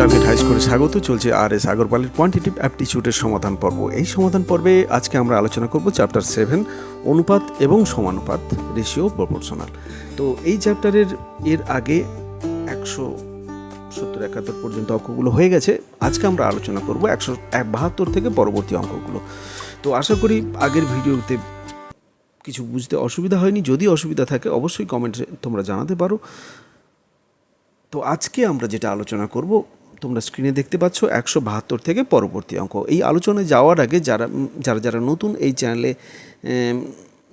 Target high স্বাগত। চলছে আর S আগরপালের quantitative অ্যাপটিচিউডের সমাধান পর্ব। এই সমাধান পর্বে আজকে আমরা আলোচনা করব চ্যাপ্টার সেভেন অনুপাত এবং সমানুপাত রেশিও প্রপোর্শনাল তো এই চ্যাপ্টারের এর আগে একশো সত্তর একাত্তর পর্যন্ত অঙ্কগুলো হয়ে গেছে। আজকে আমরা আলোচনা করব একশো এক বাহাত্তর থেকে পরবর্তী অঙ্কগুলো। তো আশা করি আগের ভিডিওতে কিছু বুঝতে অসুবিধা হয়নি। যদি অসুবিধা থাকে, অবশ্যই কমেন্টে তোমরা জানাতে পারো। তো আজকে আমরা যেটা আলোচনা করব তোমরা স্ক্রিনে দেখতে পাচ্ছ একশো বাহাত্তর থেকে পরবর্তী অঙ্ক। এই আলোচনায় যাওয়ার আগে যারা যারা যারা নতুন এই চ্যানেলে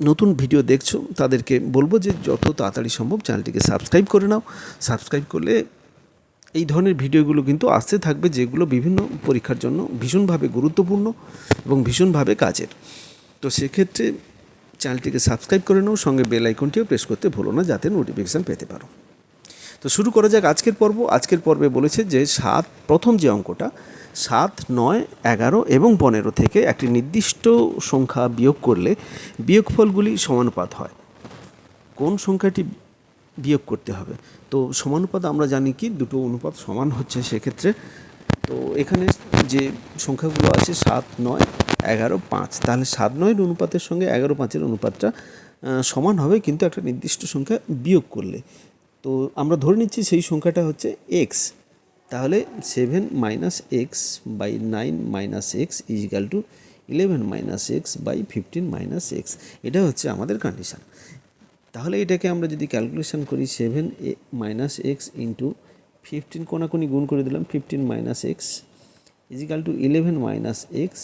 নতুন ভিডিও দেখছ, তাদেরকে বলব যে যত তাড়াতাড়ি সম্ভব চ্যানেলটিকে সাবস্ক্রাইব করে নাও। সাবস্ক্রাইব করলে এই ধরনের ভিডিওগুলো কিন্তু আসতে থাকবে, যেগুলো বিভিন্ন পরীক্ষার জন্য ভীষণভাবে গুরুত্বপূর্ণ এবং ভীষণভাবে কাজের। তো সেক্ষেত্রে চ্যানেলটিকে সাবস্ক্রাইব করে নাও, সঙ্গে বেল আইকনটিও প্রেস করতে ভুলো না, যাতে নোটিফিকেশান পেতে পারো। তো শুরু করা যাক আজকের পর্ব। আজকের পর্বে বলেছে যে সাত, প্রথম যে অঙ্কটা, সাত, নয়, এগারো এবং পনেরো থেকে একটি নির্দিষ্ট সংখ্যা বিয়োগ করলে বিয়োগফলগুলি সমানুপাত হয়। কোন সংখ্যাটি বিয়োগ করতে হবে? তো সমানুপাত আমরা জানি কি, দুটো অনুপাত সমান হচ্ছে সেক্ষেত্রে। তো এখানে যে সংখ্যাগুলো আছে সাত, নয়, এগারো, পাঁচ, তাহলে সাত, নয়ের অনুপাতের সঙ্গে এগারো, পাঁচের অনুপাতটা সমান হবে, কিন্তু একটা নির্দিষ্ট সংখ্যা বিয়োগ করলে। তো আমরা ধরে নিচ্ছি সেই সংখ্যাটা হচ্ছে এক্স তাহলে seven minus X by nine minus X equal to eleven minus X by fifteen minus X এটা হচ্ছে আমাদের কন্ডিশান তাহলে এটাকে আমরা যদি ক্যালকুলেশন করি সেভেন এ মাইনাস এক্স ইন্টু ফিফটিন কোনাকুনি গুণ করে দিলাম fifteen minus X equal to eleven minus X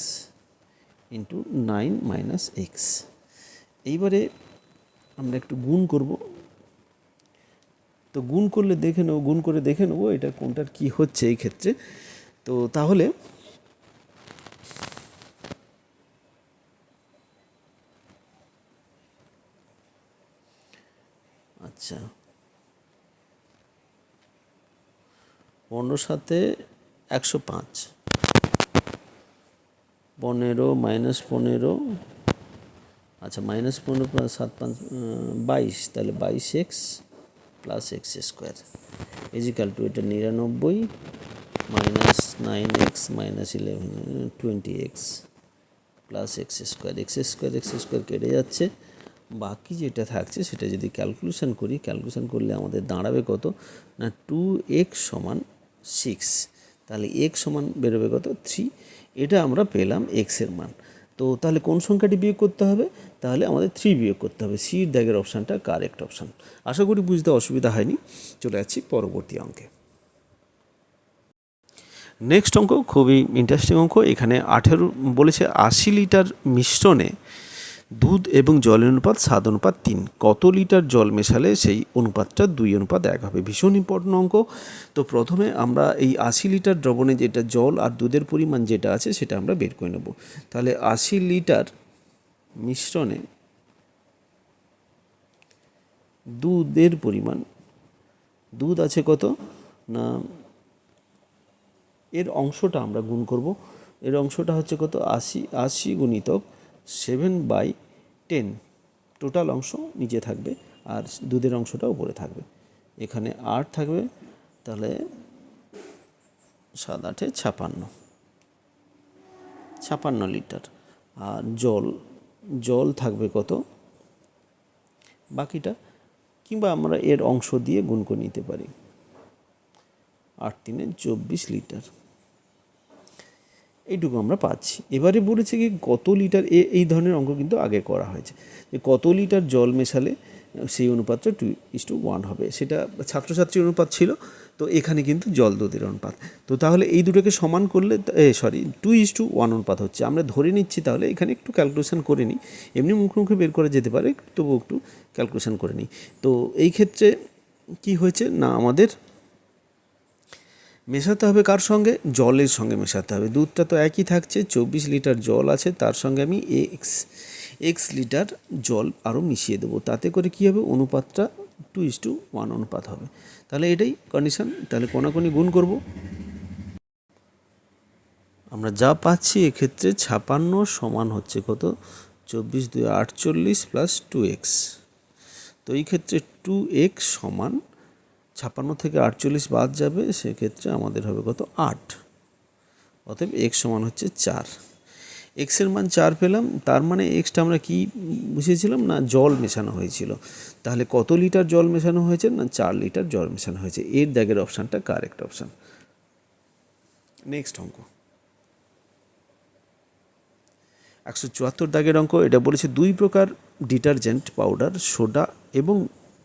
into nine minus X এইবারে আমরা একটু গুণ করব। তো গুণ করলে দেখে নেব, গুণ করে দেখে নেব এটা কোনটার কি হচ্ছে এই ক্ষেত্রে। তো তাহলে আচ্ছা। পনেরো সাথে একশো পাঁচ। পনেরো মাইনাস পনেরো আচ্ছা মাইনাস পনেরো সাত পাঁচ বাইশ, তাহলে বাইশ x. Plus x square equal to এটা নিরানব্বই minus nine x minus eleven twenty x plus x square x square x square কেটে যাচ্ছে। বাকি যেটা থাকছে, সেটা যদি ক্যালকুলেশন করি ক্যালকুলেশন করলে আমাদের দাঁড়াবে কত? না টু এক্স সমান সিক্স তাহলে এক্স সমান বেরোবে কত? থ্রি এটা আমরা পেলাম এক্সের মান। তো তাহলে কোন সংখ্যাটি বিয়োগ করতে হবে? তাহলে আমাদের থ্রি বিয়োগ করতে হবে। সির দাগের অপশানটা কারেক্ট অপশান আশা করি বুঝতে অসুবিধা হয়নি। চলে যাচ্ছি পরবর্তী অঙ্কে। নেক্সট অঙ্ক খুবই ইন্টারেস্টিং অঙ্ক। এখানে আঠেরো বলেছে আশি লিটার মিশ্রণে দুধ এবং জলের অনুপাত সাত অনুপাত তিন। কত লিটার জল মেশালে সেই অনুপাতটা দুই অনুপাত এক হবে? ভীষণ ইম্পর্টেন্ট অঙ্ক। তো প্রথমে আমরা এই আশি লিটার দ্রবণে যেটা জল আর দুধের পরিমাণ যেটা আছে সেটা আমরা বের করে নেব। তাহলে আশি লিটার মিশ্রণে দুধের পরিমাণ, দুধ আছে কত? না, এর অংশটা আমরা গুণ করব। এর অংশটা হচ্ছে কত? আশি আশি গুণিতক সেভেন বাই টেন। টোটাল অংশ নিচে থাকবে আর দুধের অংশটা উপরে থাকবে। এখানে আট থাকবে, তাহলে সাত, আটে ছাপান্ন। ছাপান্ন লিটার। আর জল জল থাকবে কত? বাকিটা, কিংবা আমরা এর অংশ দিয়ে গুণ করে নিতে পারি। আট তিনে চব্বিশ লিটার। এইটুকু আমরা পাচ্ছি। এবারে বলেছে কি, কত লিটার এ, এই ধরনের অঙ্ক কিন্তু আগে করা হয়েছে। যে কত লিটার জল মেশালে সেই অনুপাতটা টু ইস টু ওয়ান হবে। সেটা ছাত্রছাত্রীর অনুপাত ছিল, তো এখানে কিন্তু জল দুধের অনুপাত। তো তাহলে এই দুটোকে সমান করলে sorry two is to one অনুপাত হচ্ছে। আমরা ধরে নিচ্ছি তাহলে এখানে একটু ক্যালকুলেশন করে নিই। এমনি মুখে মুখে বের করা যেতে পারে, তবুও একটু ক্যালকুলেশন করে নিই। তো এই ক্ষেত্রে কি হয়েছে না আমাদের মেশাতে হবে কার সঙ্গে? জলের সঙ্গে মেশাতে হবে। দুধটা তো একই থাকছে, চব্বিশ লিটার জল আছে, তার সঙ্গে আমি এক্স এক্স লিটার জল আরও মিশিয়ে দেবো। তাতে করে কী হবে? অনুপাতটা টু ইস টু ওয়ান অনুপাত হবে। তাহলে এটাই কন্ডিশন তাহলে কোনাকুনি গুণ করব। আমরা যা পাচ্ছি এক্ষেত্রে ছাপান্ন সমান হচ্ছে কত? চব্বিশ দুই আটচল্লিশ প্লাস টু এক্স তো এই ক্ষেত্রে টু এক্স সমান ছাপ্পান্ন থেকে আটচল্লিশ বাদ যাবে, সেক্ষেত্রে আমাদের হবে কত? আট। অতএব এক্স সমান হচ্ছে চার। এক্সের মান চার পেলাম, তার মানে এক্সটা আমরা কি বুঝিয়েছিলাম না? জল মেশানো হয়েছিল। তাহলে কত লিটার জল মেশানো হয়েছে না চার লিটার জল মেশানো হয়েছে? এর দাগের অপশানটা কারেক্ট অপশান নেক্সট অঙ্ক। একশো চুয়াত্তর দাগের অঙ্ক, এটা বলেছে দুই প্রকার ডিটারজেন্ট পাউডার সোডা এবং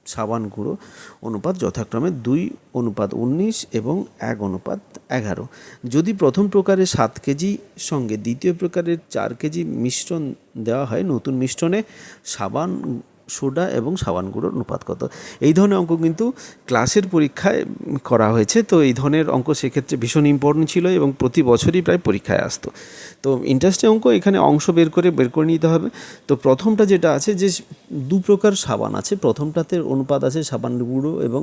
সাবান গুঁড়ো অনুপাত যথাক্রমে দুই অনুপাত উনিশ এবং এক অনুপাত এগারো। যদি প্রথম প্রকারে সাত কেজি সঙ্গে দ্বিতীয় প্রকারের চার কেজি মিশ্রণ দেওয়া হয়, নতুন মিশ্রণে সাবান সোডা এবং সাবান গুঁড়োর অনুপাত কত? এই ধরনের অঙ্ক কিন্তু ক্লাসের পরীক্ষায় করা হয়েছে। তো এই ধরনের অঙ্ক সেক্ষেত্রে ভীষণ ইম্পর্টেন্ট ছিল এবং প্রতি বছরই প্রায় পরীক্ষায় আসতো। তো ইন্টারেস্টিং অঙ্ক, এখানে অংশ বের করে বের করে নিতে হবে। তো প্রথমটা যেটা আছে যে দু প্রকার সাবান আছে। প্রথমটাতে অনুপাত আছে সাবান গুঁড়ো এবং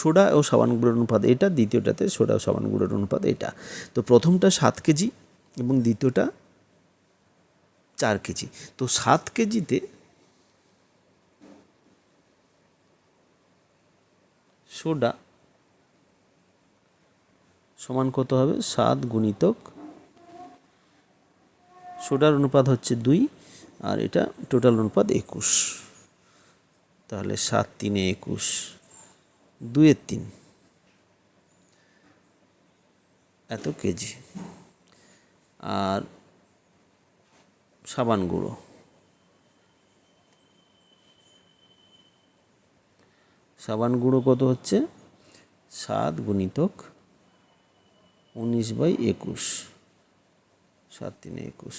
সোডা ও সাবান গুঁড়োর অনুপাত এটা, দ্বিতীয়টাতে সোডা ও সাবান গুঁড়োর অনুপাত এটা। তো প্রথমটা সাত কেজি এবং দ্বিতীয়টা চার কেজি। তো সাত কেজিতে সোডা সমান কত হবে? সাত গুণিতক সোডার অনুপাত হচ্ছে দুই, আর এটা টোটাল অনুপাত একুশ। তাহলে সাত তিনে একুশ, দুয়ের তিন। এত কেজি। আর সাবান গুঁড়ো। সাবান গুঁড়ো কত হচ্ছে? সাত গুণিতক উনিশ বাই একুশ। সাত তিনে একুশ।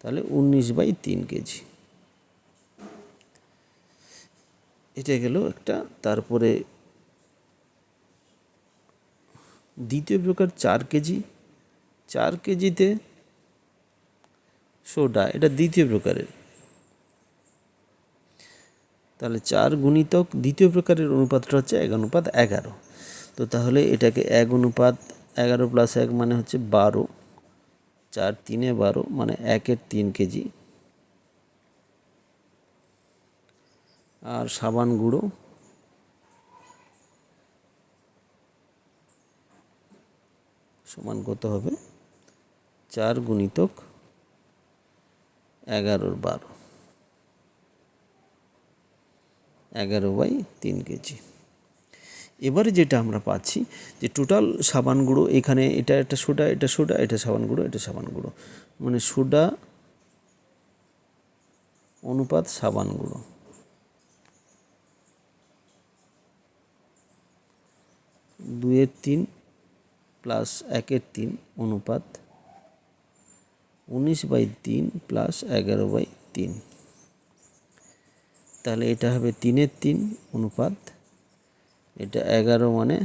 তাহলে উনিশ বাই তিন কেজি। এটা গেল একটা, তারপরে দ্বিতীয় প্রকার চার কেজি। চার কেজিতে সোডা, এটা দ্বিতীয় প্রকারের। তাহলে চার গুণিতক দ্বিতীয় প্রকারের অনুপাতটা হচ্ছে এক অনুপাত এগারো। তো তাহলে এটাকে এক অনুপাত এগারো প্লাস এক মানে হচ্ছে বারো। চার তিনে বারো মানে একের তিন কেজি। আর সাবান গুঁড়ো। সমান কত হবে? চার গুণিতক এগারোর বারো। এগারো বাই তিন কেজি। এবারে যেটা আমরা পাচ্ছি যে টোটাল সাবান গুঁড়ো, এখানে এটা একটা সোডা, এটা সোডা, এটা সাবান গুঁড়ো, এটা সাবান গুঁড়ো। মানে সোডা অনুপাত সাবান গুঁড়ো। দুয়ের তিন প্লাস একের তিন অনুপাত উনিশ বাই তিন প্লাস এগারো বাই তিন। তাহলে এটা হবে তিনের তিন অনুপাত। এটা এগারো মানে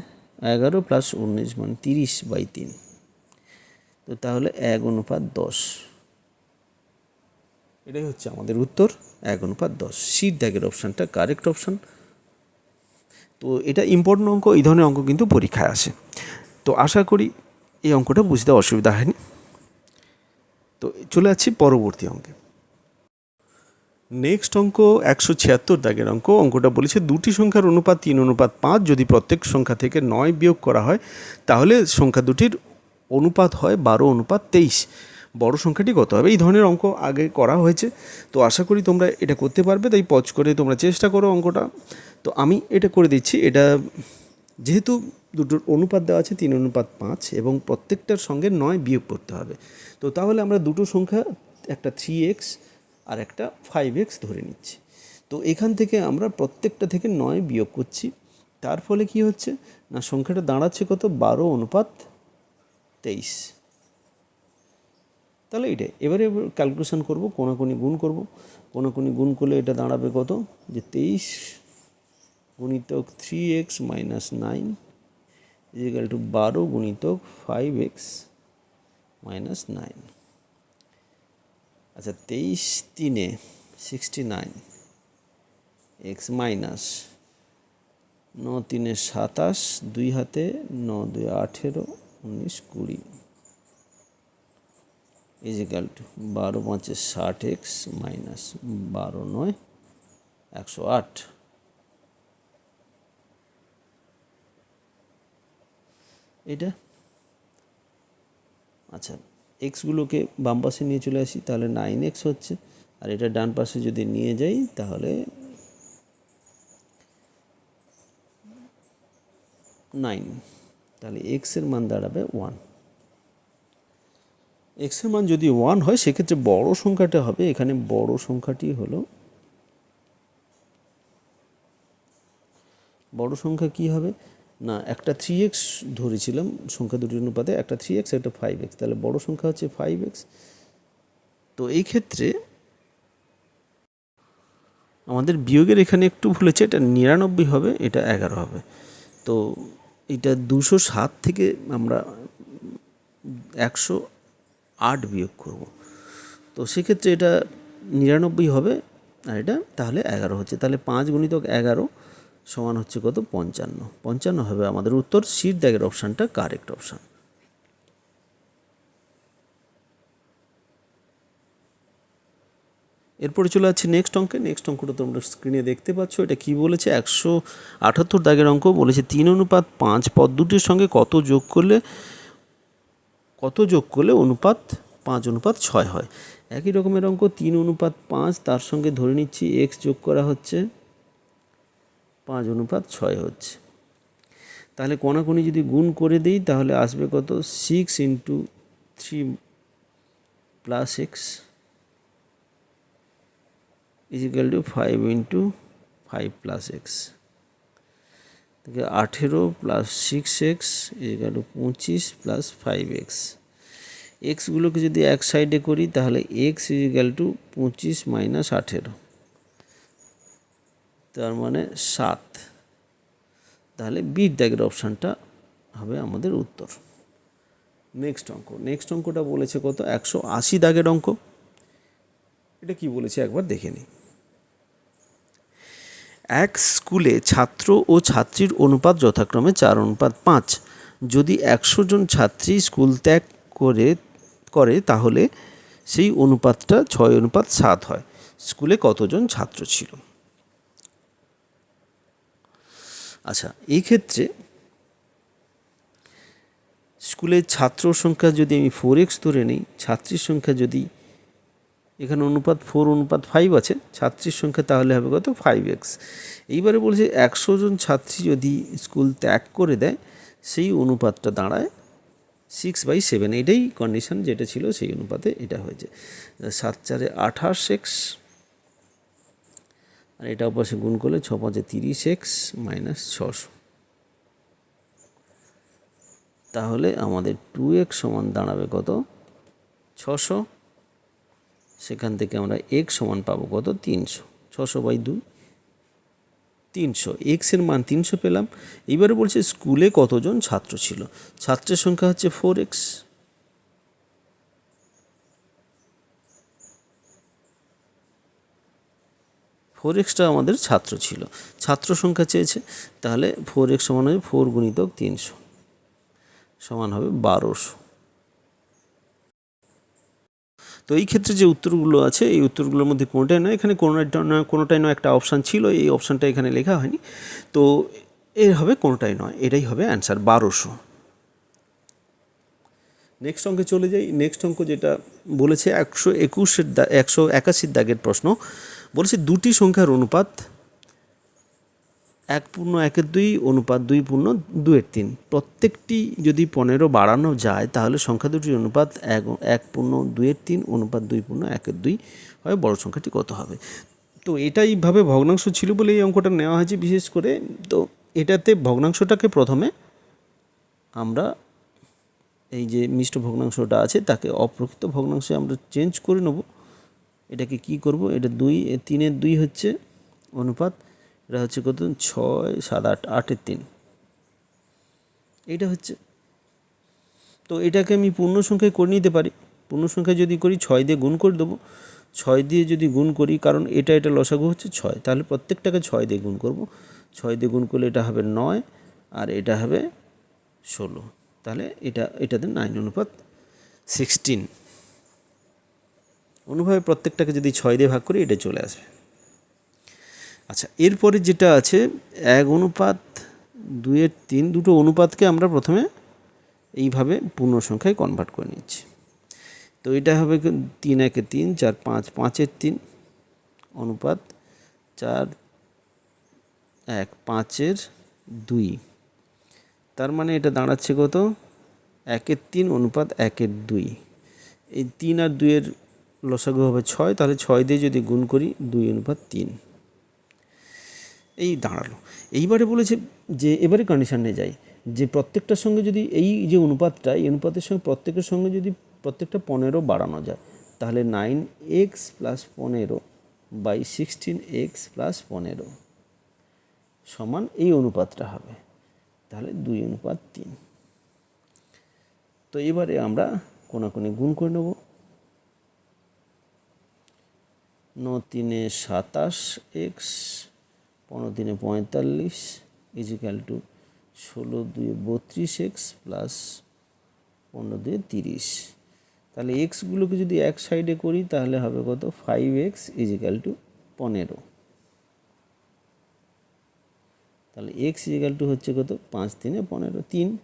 এগারো প্লাস উনিশ মানে তিরিশ বাই তিন। তো তাহলে এক অনুপাত দশ। এটাই হচ্ছে আমাদের উত্তর, এক অনুপাত দশ। সিট দাগের অপশানটা কারেক্ট অপশান তো এটা ইম্পর্টেন্ট অঙ্ক, এই ধরনের অঙ্ক কিন্তু পরীক্ষায় আসে। তো আশা করি এই অঙ্কটা বুঝতে অসুবিধা হয়নি। তো চলে যাচ্ছি পরবর্তী অঙ্কে। নেক্সট অঙ্ক, একশো ছিয়াত্তর দাগের অঙ্ক। অঙ্কটা বলেছে দুটি সংখ্যার অনুপাত তিন, অনুপাত পাঁচ। যদি প্রত্যেক সংখ্যা থেকে নয় বিয়োগ করা হয়, তাহলে সংখ্যা দুটির অনুপাত হয় বারো, অনুপাত তেইশ। বড় সংখ্যাটি কত হবে? এই ধরনের অঙ্ক আগে করা হয়েছে। তো আশা করি তোমরা এটা করতে পারবে, তাই পজ করে তোমরা চেষ্টা করো অঙ্কটা। তো আমি এটা করে দিচ্ছি, এটা যেহেতু দুটোর অনুপাত দেওয়া আছে, তিন, অনুপাত পাঁচ, এবং প্রত্যেকটার সঙ্গে নয় বিয়োগ করতে হবে। তো তাহলে আমরা দুটো সংখ্যা, একটা থ্রি এক্স আর একটা ফাইভ এক্স ধরে নিচ্ছি। তো এখান থেকে আমরা প্রত্যেকটা থেকে নয় বিয়োগ করছি। তার ফলে কি হচ্ছে? না, সংখ্যাটা দাঁড়াচ্ছে কত? বারো অনুপাত তেইশ। তাহলে এটাই এবারে ক্যালকুলেশন করব, কোনাকুনি গুণ করব। কোনাকুনি গুণ করলে এটা দাঁড়াবে কত? যে তেইশ গুণিতক three x minus nine equal to বারো গুণিতক ফাইভ এক্স মাইনাস নাইন আচ্ছা তেইশ তিনে সিক্সটি নাইন এক্স মাইনাস ন তিনে সাতাশ, দুই হাতে ন দুই আঠেরো, উনিশ কুড়ি। ইজিক্যাল টু বারো পাঁচে ষাট এক্স মাইনাস বারো নয়, একশো আট। এটা আচ্ছা এক্সগুলোকে বাম পাশে নিয়ে চলে আসি, তাহলে নাইন এক্স হচ্ছে, আর এটা ডান পাশে যদি নিয়ে যাই, তাহলে নাইন তাহলে এক্সের মান দাঁড়াবে ওয়ান এক্সের মান যদি ওয়ান হয়, সেক্ষেত্রে বড় সংখ্যাটা হবে, এখানে বড় সংখ্যাটি হলো, বড় সংখ্যা কি হবে? না, একটা থ্রি এক্স ধরেছিলাম সংখ্যা দুটির অনুপাতে, একটা থ্রি এক্স একটা ফাইভ এক্স তাহলে বড় সংখ্যা হচ্ছে ফাইভ এক্স তো এই ক্ষেত্রে আমাদের বিয়োগের এখানে একটু ভুল হচ্ছে, এটা নিরানব্বই হবে, এটা এগারো হবে। তো এটা দুশো সাত থেকে আমরা একশো আট বিয়োগ করব। তো সেক্ষেত্রে এটা নিরানব্বই হবে, আর এটা তাহলে এগারো হচ্ছে। তাহলে পাঁচ গুণিতক এগারো সমান হচ্ছে কত? পঞ্চান্ন। পঞ্চান্ন হবে আমাদের উত্তর। সিট দাগের অপশানটা কারেক্ট অপশান এরপরে চলে যাচ্ছে নেক্সট অঙ্কে। নেক্সট অঙ্কটা তোমরা স্ক্রিনে দেখতে পাচ্ছ। এটা কি বলেছে? একশো আটাত্তর দাগের অঙ্ক বলেছে তিন অনুপাত পাঁচ পদ দুটির সঙ্গে কত যোগ করলে, কত যোগ করলে অনুপাত পাঁচ অনুপাত ছয় হয়? একই রকমের অঙ্ক, তিন অনুপাত পাঁচ, তার সঙ্গে ধরে নিচ্ছি এক্স যোগ করা হচ্ছে পাঁচ অনুপাত ছয় হচ্ছে। তাহলে কোনাকুনি যদি গুণ করে দিই, তাহলে আসবে কত? Six into three plus x equal to five into five plus x আঠেরো plus six x equal to পঁচিশ প্লাস ফাইভ এক্স এক্সগুলোকে যদি এক সাইডে করি, তাহলে এক্স ইজিক্যাল টু পঁচিশ মাইনাস আঠেরো। তার মানে সাত। তাহলে বিট দাগের অপশানটা হবে আমাদের উত্তর। নেক্সট অঙ্ক। নেক্সট অঙ্কটা বলেছে কত? একশো আশি দাগের অঙ্ক। এটা কি বলেছে? একবার দেখে নিই। এক স্কুলে ছাত্র ও ছাত্রীর অনুপাত যথাক্রমে চার, অনুপাত পাঁচ। যদি একশো জন ছাত্রী স্কুল ত্যাগ করে করে, তাহলে সেই অনুপাতটা ছয়, অনুপাত সাত হয়। স্কুলে কতজন ছাত্র ছিল? আচ্ছা এই ক্ষেত্রে স্কুলের ছাত্র সংখ্যা যদি আমি ফোর এক্স ধরে নিই, ছাত্রীর সংখ্যা যদি এখানে অনুপাত ফোর অনুপাত ফাইভ আছে, ছাত্রীর সংখ্যা তাহলে হবে কত? ফাইভ এক্স এইবারে বলছে একশো জন ছাত্রী যদি স্কুল ত্যাগ করে দেয়, সেই অনুপাতটা দাঁড়ায় সিক্স বাই সেভেন এটাই কন্ডিশন যেটা ছিল, সেই অনুপাতে এটা হয়েছে। সাত চারে আঠাশ এক্স আর এটা অপাশে গুণ করলে ছ পাঁচে তিরিশ এক্স মাইনাস ছশো। তাহলে আমাদের টু এক্স সমান দাঁড়াবে কত? ছশো। সেখান থেকে আমরা এক সমান পাবো কত? তিনশো। ছশো বাই দুই, তিনশো। এক্সের মান তিনশো পেলাম। এইবারে বলছে স্কুলে কতজন ছাত্র ছিল? ছাত্রের সংখ্যা হচ্ছে ফোর এক্স। ফোর এক্সটা আমাদের ছাত্র ছিল। ছাত্র সংখ্যা চেয়েছে, তাহলে ফোর এক্স সমান হবে ফোর গুণিতক তিনশো, সমান হবে বারোশো। তো এই ক্ষেত্রে যে উত্তরগুলো আছে, এই উত্তরগুলোর মধ্যে কোনোটাই নয়, এখানে কোনোটা নয় কোনোটাই নয় একটা অপশান ছিল, এই অপশানটা এখানে লেখা হয়নি। তো এর হবে কোনোটাই নয়, এটাই হবে অ্যান্সার বারোশো। নেক্সট অঙ্কে চলে যাই নেক্সট অঙ্ক যেটা বলেছে একশো একুশের দা, একশো একাশির দাগের প্রশ্ন। বলেছে দুটি সংখ্যার অনুপাত এক পূর্ণ একের দুই, অনুপাত দুই পূর্ণ দুয়ের তিন। প্রত্যেকটি যদি পনেরো বাড়ানো যায়, তাহলে সংখ্যা দুটির অনুপাত এক এক পূর্ণ দুয়ের তিন, অনুপাত দুই পূর্ণ একের দুই হয় বড় সংখ্যাটি কত হবে? তো এটাইভাবে ভগ্নাংশ ছিল বলে এই অঙ্কটা নেওয়া হয়েছে বিশেষ করে। তো এটাতে ভগ্নাংশটাকে প্রথমে আমরা এই যে মিষ্ট ভগ্নাংশটা আছে, তাকে অপ্রকৃত ভগ্নাংশে আমরা চেঞ্জ করে নেব। এটাকে কি করব? এটা দুই তিনের দুই হচ্ছে অনুপাত, এটা হচ্ছে কত? ছয়, সাত, আট, আটের তিন। এইটা হচ্ছে। তো এটাকে আমি পূর্ণ সংখ্যায় করে নিতে পারি। পূর্ণ সংখ্যায় যদি করি, ছয় দিয়ে গুণ করে দেবো। ছয় দিয়ে যদি গুণ করি, কারণ এটা এটা লসাগু হচ্ছে ছয়, তাহলে প্রত্যেকটাকে ছয় দিয়ে গুণ করব। ছয় দিয়ে গুণ করলে এটা হবে নয়, আর এটা হবে ষোলো। তাহলে এটা, এটাতে নাইন অনুপাত সিক্সটিন অনুভাবে প্রত্যেকটাকে যদি ছয় দিয়ে ভাগ করি, এটা চলে আসবে। আচ্ছা এরপরে যেটা আছে, এক অনুপাত দুইয়ের তিন, দুটো অনুপাতকে আমরা প্রথমে এইভাবে পূর্ণ সংখ্যায় কনভার্ট করে নিচ্ছি। তো এটা হবে তিন একে তিন, চার পাঁচ পাঁচের তিন, অনুপাত চার, এক পাঁচের দুই। তার মানে এটা দাঁড়াচ্ছে কত? একের তিন, অনুপাত একের দুই। এই তিন আর দুইয়ের লসাগু হবে ছয়, তাহলে ছয় দিয়ে যদি গুণ করি দুই অনুপাত তিন। এই দাঁড়াল। এইবারে বলেছে যে এবারে কন্ডিশনে যাই, যে প্রত্যেকটার সঙ্গে যদি এই যে অনুপাতটা, এই অনুপাতের সঙ্গে প্রত্যেকের সঙ্গে যদি প্রত্যেকটা পনেরো বাড়ানো যায়, তাহলে নাইন এক্স প্লাস পনেরো বাই সিক্সটিন এক্স প্লাস পনেরো সমান এই অনুপাতটা হবে, তাহলে দুই অনুপাত তিন। তো এবারে আমরা কোনাকুনি গুণ করে নেব। ন তিনে সাতাশ এক্স, পনেরো তিনে পঁয়তাল্লিশ ইজিক্যাল টু ষোলো দুয়ে বত্রিশ এক্স প্লাস পনেরো দুয়ে তিরিশ। তাহলে এক্সগুলোকে যদি এক সাইডে করি, তাহলে হবে কত? ফাইভ এক্স ইজিক্যাল টু পনেরো। তাহলে এক্স ইজিক্যাল টু হচ্ছে কত? পাঁচ তিনে পনেরো, তিন।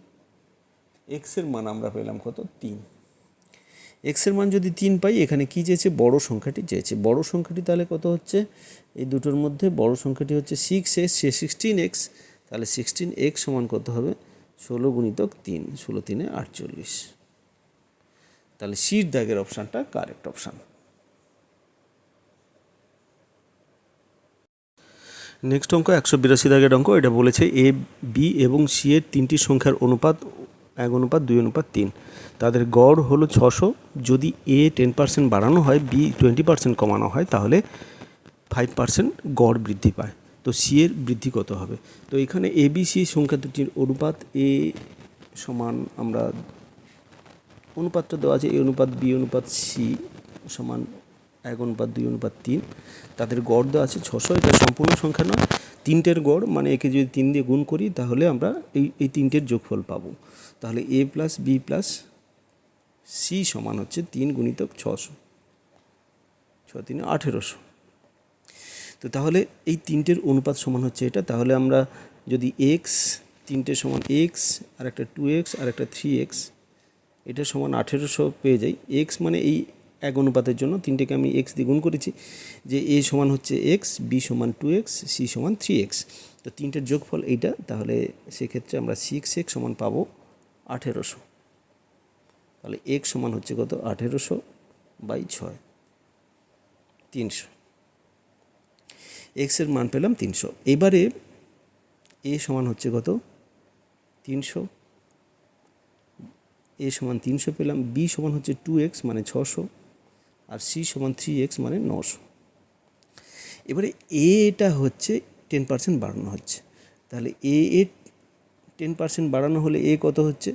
এক্সের মান আমরা পেলাম কত? তিন। এক্সের মান যদি তিন পাই, এখানে কী চেয়েছে? বড় সংখ্যাটি চেয়েছে। বড় সংখ্যাটি তাহলে কত হচ্ছে? এই দুটোর মধ্যে বড় সংখ্যাটি হচ্ছে সিক্স এক্স সে সিক্সটিন এক্স তাহলে সিক্সটিন এক্স সমান কত হবে? ষোলো গুণিতক তিন, ষোলো তিনে আটচল্লিশ। তাহলে সিট দাগের অপশানটা কারেক্ট অপশান নেক্সট অঙ্ক, একশো বিরাশি দাগের অঙ্ক, এটা বলেছে এ বি এবং সি এর তিনটি সংখ্যার অনুপাত এক অনুপাত, দুই অনুপাত, তিন। তাদের গড় হলো ছশো। যদি এ টেন পার্সেন্ট বাড়ানো হয় বি টোয়েন্টি পার্সেন্ট কমানো হয়, তাহলে ফাইভ পার্সেন্ট গড় বৃদ্ধি পায়। তো সি এর বৃদ্ধি কত হবে? তো এখানে এ বি সি সংখ্যা দুটির অনুপাত এ সমান আমরা অনুপাতটা দেওয়া আছে এ অনুপাত বি অনুপাত সি সমান এক অনুপাত, দুই অনুপাত, তিন। তাদের গড় দেওয়া আছে ছশো, এটা সম্পূর্ণ সংখ্যা নয়। তিনটের গড় মানে একে যদি তিন দিয়ে গুণ করি, তাহলে আমরা এই এই তিনটের যোগফল পাবো। তাহলে A plus B plus C সমান হচ্ছে তিন গুণিতক ছশো। ছ তিনে আঠেরোশো। তো তাহলে এই তিনটের অনুপাত সমান হচ্ছে এটা। তাহলে আমরা যদি এক্স তিনটে সমান এক্স আর একটা টু এক্স আর একটা থ্রি এক্স এটা সমান আঠেরোশো পেয়ে যাই। এক্স মানে এই এক অনুপাতের জন্য তিনটেকে আমি এক্স দিয়ে গুণ করেছি, যে এ সমান হচ্ছে এক্স বি সমান টু এক্স সি সমান থ্রি এক্স তো তিনটের যোগফল এইটা, তাহলে সেক্ষেত্রে আমরা সিক্স এক্স সমান পাবো আঠেরোশো। তাহলে এক্স সমান হচ্ছে কত? আঠেরোশো বাই ছয়, তিনশো। এক্সের মান পেলাম তিনশো। এবারে এ সমান হচ্ছে কত? তিনশো। এ সমান তিনশো পেলাম বি সমান হচ্ছে টু এক্স মানে ছশো। আর সি সমান থ্রি এক্স মানে নশো। এবারে এটা হচ্ছে টেন পার্সেন্ট বাড়ানো হচ্ছে। তাহলে এ এ টেন পার্সেন্ট বাড়ানো হলে এ কত হচ্ছে?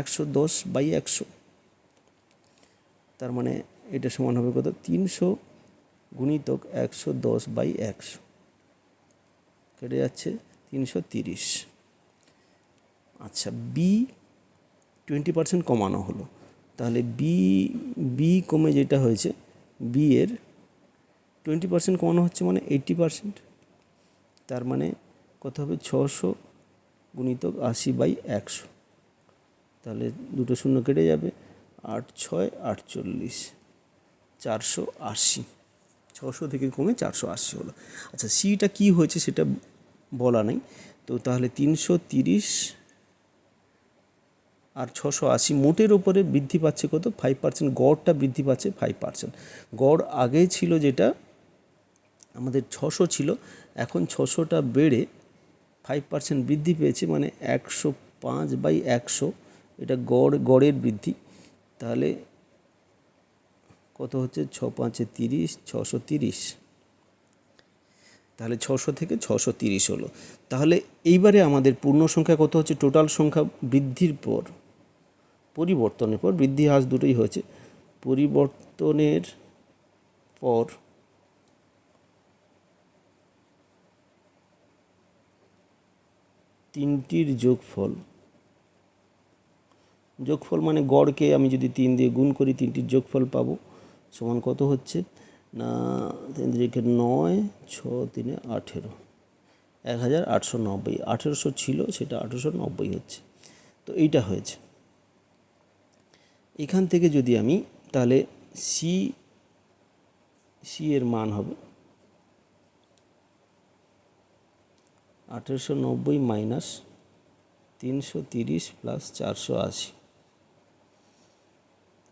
একশো দশ বাই একশো। তার মানে এটা সমান হবে কত? তিনশো গুণিতক একশো দশ বাই একশো। কেটে যাচ্ছে তিনশো তিরিশ। আচ্ছা বি টোয়েন্টি পার্সেন্ট কমানো হলো। তাহলে বি বি কমে যেটা হয়েছে বি এর টোয়েন্টি পার্সেন্ট কমানো হচ্ছে মানে এইট্টি পার্সেন্ট তার মানে কত হবে? ছশো গুণিতক আশি বাই একশো। তাহলে দুটো শূন্য কেটে যাবে, আট ছয় আটচল্লিশ, চারশো আশি। ছশো থেকে কমে চারশো আশি হলো। আচ্ছা সিটা কী হয়েছে সেটা বলা নেই। তো তাহলে তিনশো তিরিশ আর ছশো আশি। মোটের ওপরে বৃদ্ধি পাচ্ছে কত? ফাইভ পার্সেন্ট গড়টা বৃদ্ধি পাচ্ছে ফাইভ পার্সেন্ট গড় আগে ছিল যেটা আমাদের ছশো ছিল, এখন ছশোটা বেড়ে ফাইভ পার্সেন্ট বৃদ্ধি পেয়েছে মানে একশো পাঁচ বাই একশো। এটা গড়, গড়ের বৃদ্ধি। তাহলে কত হচ্ছে? ছ পাঁচে তিরিশ, ছশো তিরিশ। তাহলে ছশো থেকে ছশো তিরিশ হলো। তাহলে এইবারে আমাদের পূর্ণ সংখ্যা কত হচ্ছে? টোটাল সংখ্যা বৃদ্ধির পর। পরিবর্তনের পর বৃদ্ধি হ্রাস দুটোই হয়েছে। পরিবর্তনের পর তিনটির যোগফল যোগফল মানে গড়কে আমি যদি তিন দিয়ে গুণ করি, তিনটির যোগফল পাবো। সমান কত হচ্ছে? না তিন নয়, ছ তিনে আঠেরো। এক হাজার আটশো নব্বই। আঠেরোশো ছিল, সেটা আঠেরোশো নব্বই হচ্ছে। তো এইটা হয়েছে। এখান থেকে যদি আমি তাহলে সি সি এর মান হবে আঠেরোশো নব্বই মাইনাস তিনশো তিরিশ প্লাস চারশো আশি।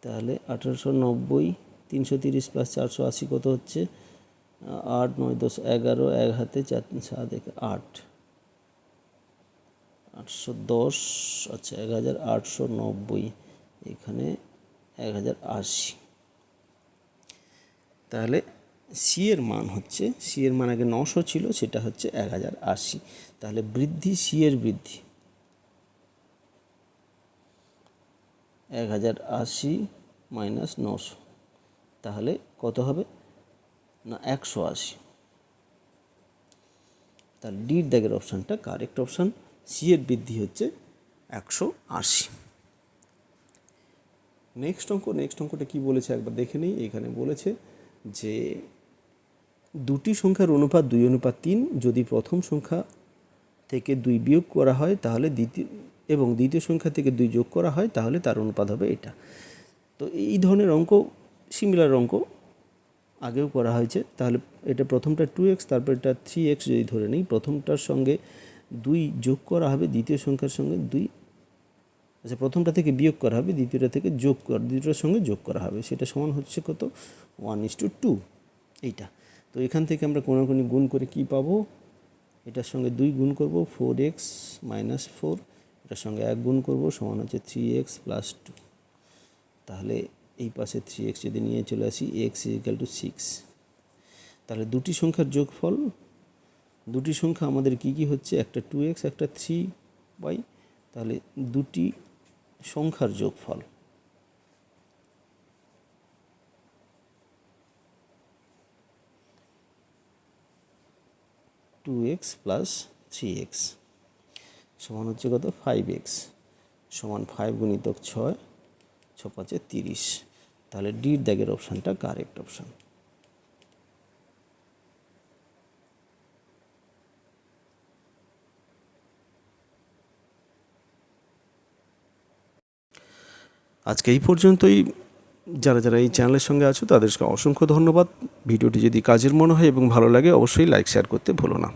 তাহলে আঠেরোশো নব্বই, তিনশো তিরিশ প্লাস চারশো আশি কত হচ্ছে? আট, নয়, দশ, এগারো, এক হাতে চার, সাত, এক, আট। আটশো দশ আচ্ছা এক হাজার আটশো নব্বই। এখানে এক হাজার আশি। তাহলে সি এর মান হচ্ছে সি এর মান আগে নশো ছিল, সেটা হচ্ছে এক হাজার আশি। তাহলে বৃদ্ধি সি এর বৃদ্ধি। এক হাজার আশি মাইনাস নশো। তাহলে কত হবে? না, একশো আশি। তার ডির দাগের অপশানটা কারেক্ট অপশান সি এর বৃদ্ধি হচ্ছে একশো আশি। নেক্সট অঙ্ক নেক্সট অঙ্কটা কী বলেছে একবার দেখে নিই, এখানে বলেছে যে দুটি সংখ্যার অনুপাত দুই, অনুপাত তিন, যদি প্রথম সংখ্যা থেকে দুই বিয়োগ করা হয় তাহলে দ্বিতীয়, এবং দ্বিতীয় সংখ্যা থেকে দুই যোগ করা হয় তাহলে তার অনুপাত হবে এটা। তো এই ধরনের অঙ্ক সিমিলার অঙ্ক আগেও করা হয়েছে। তাহলে এটা প্রথমটা টু এক্স তারপর এটা থ্রি এক্স যদি ধরে নিই, প্রথমটার সঙ্গে দুই যোগ করা হবে, দ্বিতীয় সংখ্যার সঙ্গে দুই আচ্ছা প্রথমটা থেকে বিয়োগ করা হবে, দ্বিতীয়টা থেকে যোগ করা, দ্বিতীয়টার সঙ্গে যোগ করা হবে। সেটা সমান হচ্ছে কত? ওয়ান ইস টু টু এইটা। তো এখান থেকে আমরা কোনো কোনো গুণ করে কি পাবো? এটার সঙ্গে দুই গুণ করব ফোর এক্স মাইনাস ফোর এটার সঙ্গে এক গুণ করব, সমান হচ্ছে থ্রি এক্স প্লাস টু তাহলে এই পাশে থ্রি এক্স যদি নিয়ে চলে আসি এক্স ইজিক্যাল টু সিক্স তাহলে দুটি সংখ্যার যোগফল, দুটি সংখ্যা আমাদের কি কি হচ্ছে? একটা টু এক্স একটা থ্রি বাই তাহলে দুটি সংখ্যার যোগফল। Two x plus three x সমান হচ্ছে কত? ফাইভ এক্স সমান ফাইভ গুণিতক ছয়, ছ পাঁচে তিরিশ। তাহলে ডির দাগের অপশানটা কারেক্ট অপশান আজকে এই পর্যন্তই। যারা যারা এই চ্যানেলের সঙ্গে আছো, তাদেরকে অসংখ্য ধন্যবাদ। ভিডিওটি যদি কাজের মনে হয় এবং ভালো লাগে, অবশ্যই লাইক শেয়ার করতে ভুলো না।